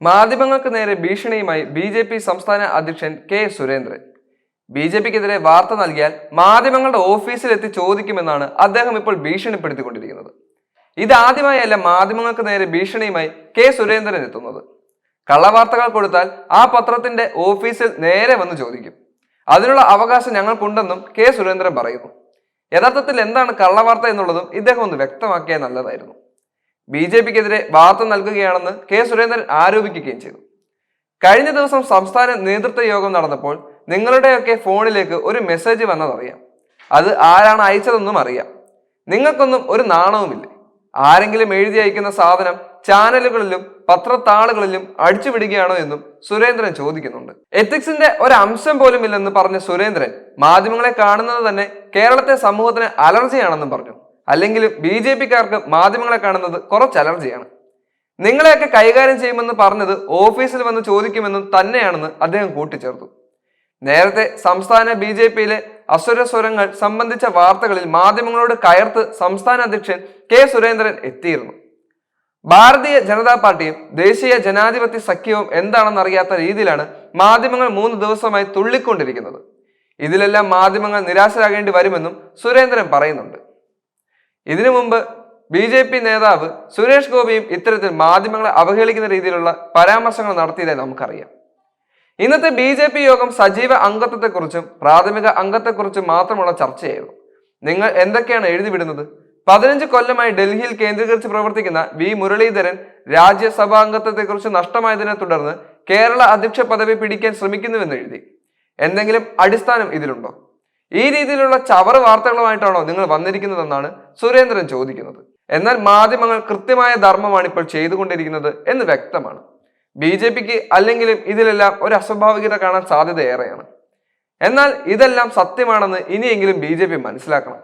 മാധ്യമങ്ങൾക്ക് നേരെ ഭീഷണിയുമായി B J P സംസ്ഥാന അധ്യക്ഷൻ കെ സുരേന്ദ്രൻ. ബി ജെ പിക്കെതിരെ വാർത്ത നൽകിയാൽ മാധ്യമങ്ങളുടെ ഓഫീസിലെത്തി ചോദിക്കുമെന്നാണ് അദ്ദേഹം ഇപ്പോൾ ഭീഷണിപ്പെടുത്തിക്കൊണ്ടിരിക്കുന്നത്. ഇതാദ്യമായല്ല മാധ്യമങ്ങൾക്ക് നേരെ ഭീഷണിയുമായി കെ സുരേന്ദ്രൻ എത്തുന്നത്. കള്ളവാർത്തകൾ കൊടുത്താൽ ആ പത്രത്തിന്റെ ഓഫീസിൽ നേരെ വന്ന് ചോദിക്കും. അതിനുള്ള അവകാശം ഞങ്ങൾക്കുണ്ടെന്നും കെ സുരേന്ദ്രൻ പറയുന്നു. യഥാർത്ഥത്തിൽ എന്താണ് കള്ളവാർത്ത എന്നുള്ളതും ഇദ്ദേഹം ഒന്ന് വ്യക്തമാക്കിയാൽ നല്ലതായിരുന്നു. ബി ജെ പിക്കെതിരെ വാർത്ത നൽകുകയാണെന്ന് കെ സുരേന്ദ്രൻ ആരോപിക്കുകയും ചെയ്തു. കഴിഞ്ഞ ദിവസം സംസ്ഥാന നേതൃത്വ യോഗം നടന്നപ്പോൾ നിങ്ങളുടെയൊക്കെ ഫോണിലേക്ക് ഒരു മെസ്സേജ് വന്നതറിയാം. അത് ആരാണ് അയച്ചതെന്നും അറിയാം. നിങ്ങൾക്കൊന്നും ഒരു നാണവുമില്ലേ? ആരെങ്കിലും എഴുതി അയക്കുന്ന സാധനം ചാനലുകളിലും പത്രത്താളുകളിലും അടിച്ചുവിടുകയാണോ എന്നും സുരേന്ദ്രൻ ചോദിക്കുന്നുണ്ട്. എത്തിക്സിന്റെ ഒരു അംശം പോലും ഇല്ലെന്ന് പറഞ്ഞ സുരേന്ദ്രൻ മാധ്യമങ്ങളെ കാണുന്നത് തന്നെ കേരളത്തെ സമൂഹത്തിന് അലർജിയാണെന്നും പറഞ്ഞു. അല്ലെങ്കിലും ബി ജെ പിക്കാർക്ക് മാധ്യമങ്ങളെ കാണുന്നത് കുറച്ച് അലർജിയാണ്. നിങ്ങളെയൊക്കെ കൈകാര്യം ചെയ്യുമെന്ന് പറഞ്ഞത് ഓഫീസിൽ വന്ന് ചോദിക്കുമെന്നും തന്നെയാണെന്ന് അദ്ദേഹം കൂട്ടിച്ചേർത്തു. നേരത്തെ സംസ്ഥാന ബി ജെ പിയിലെ അസുര സ്വരങ്ങൾ സംബന്ധിച്ച വാർത്തകളിൽ മാധ്യമങ്ങളോട് കയർത്ത് സംസ്ഥാന അധ്യക്ഷൻ കെ സുരേന്ദ്രൻ എത്തിയിരുന്നു. ഭാരതീയ ജനതാ പാർട്ടിയും ദേശീയ ജനാധിപത്യ സഖ്യവും എന്താണെന്ന് അറിയാത്ത രീതിയിലാണ് മാധ്യമങ്ങൾ മൂന്ന് ദിവസമായി തുള്ളിക്കൊണ്ടിരിക്കുന്നത്. ഇതിലെല്ലാം മാധ്യമങ്ങൾ നിരാശരാകേണ്ടി വരുമെന്നും സുരേന്ദ്രൻ പറയുന്നുണ്ട്. ഇതിനു മുമ്പ് ബി ജെ പി നേതാവ് സുരേഷ് ഗോപിയും ഇത്തരത്തിൽ മാധ്യമങ്ങളെ അവഹേളിക്കുന്ന രീതിയിലുള്ള പരാമർശങ്ങൾ നടത്തിയതായി നമുക്കറിയാം. ഇന്നത്തെ ബി ജെ പി യോഗം സജീവ അംഗത്വത്തെക്കുറിച്ചും പ്രാഥമിക അംഗത്തെക്കുറിച്ചും മാത്രമുള്ള ചർച്ചയായിരുന്നു. നിങ്ങൾ എന്തൊക്കെയാണ് എഴുതി വിടുന്നത്? പതിനഞ്ച് കൊല്ലമായി ഡൽഹിയിൽ കേന്ദ്രീകരിച്ച് പ്രവർത്തിക്കുന്ന വി മുരളീധരൻ രാജ്യസഭാംഗത്വത്തെക്കുറിച്ച് നഷ്ടമായതിനെ തുടർന്ന് കേരള അധ്യക്ഷ പദവി പിടിക്കാൻ ശ്രമിക്കുന്നുവെന്ന് എഴുതി. എന്തെങ്കിലും അടിസ്ഥാനം ഇതിലുണ്ടോ? ഈ രീതിയിലുള്ള ചവറ് വാർത്തകളുമായിട്ടാണോ നിങ്ങൾ വന്നിരിക്കുന്നതെന്നാണ് സുരേന്ദ്രൻ ചോദിക്കുന്നത്. എന്നാൽ മാധ്യമങ്ങൾ കൃത്യമായ ധർമ്മമാണ് ഇപ്പോൾ ചെയ്തുകൊണ്ടിരിക്കുന്നത് എന്ന് വ്യക്തമാണ്. ബി ജെ പിക്ക് അല്ലെങ്കിലും ഇതിലെല്ലാം ഒരു അസ്വാഭാവികത കാണാൻ സാധ്യത ഏറെയാണ്. എന്നാൽ ഇതെല്ലാം സത്യമാണെന്ന് ഇനിയെങ്കിലും ബി മനസ്സിലാക്കണം.